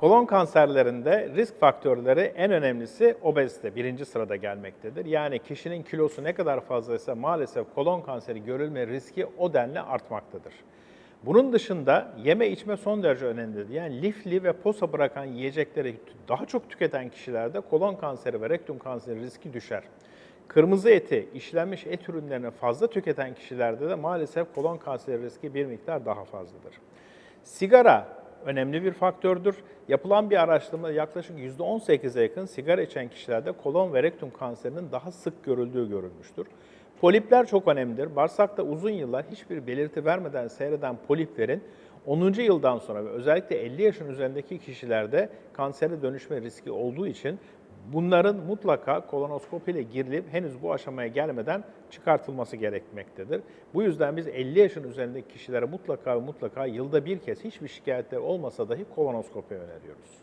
Kolon kanserlerinde risk faktörleri en önemlisi obezite birinci sırada gelmektedir. Yani kişinin kilosu ne kadar fazlaysa maalesef kolon kanseri görülme riski o denli artmaktadır. Bunun dışında yeme içme son derece önemlidir. Yani lifli ve posa bırakan yiyecekleri daha çok tüketen kişilerde kolon kanseri ve rektum kanseri riski düşer. Kırmızı eti, işlenmiş et ürünlerini fazla tüketen kişilerde de maalesef kolon kanseri riski bir miktar daha fazladır. Sigara önemli bir faktördür. Yapılan bir araştırmada yaklaşık %18'e yakın sigara içen kişilerde kolon ve rektum kanserinin daha sık görüldüğü görülmüştür. Polipler çok önemlidir. Bağırsakta uzun yıllar hiçbir belirti vermeden seyreden poliplerin 10. yıldan sonra ve özellikle 50 yaşın üzerindeki kişilerde kansere dönüşme riski olduğu için bunların mutlaka kolonoskopi ile girilip henüz bu aşamaya gelmeden çıkartılması gerekmektedir. Bu yüzden biz 50 yaşın üzerindeki kişilere mutlaka mutlaka yılda bir kez hiçbir şikayetleri olmasa dahi kolonoskopi öneriyoruz.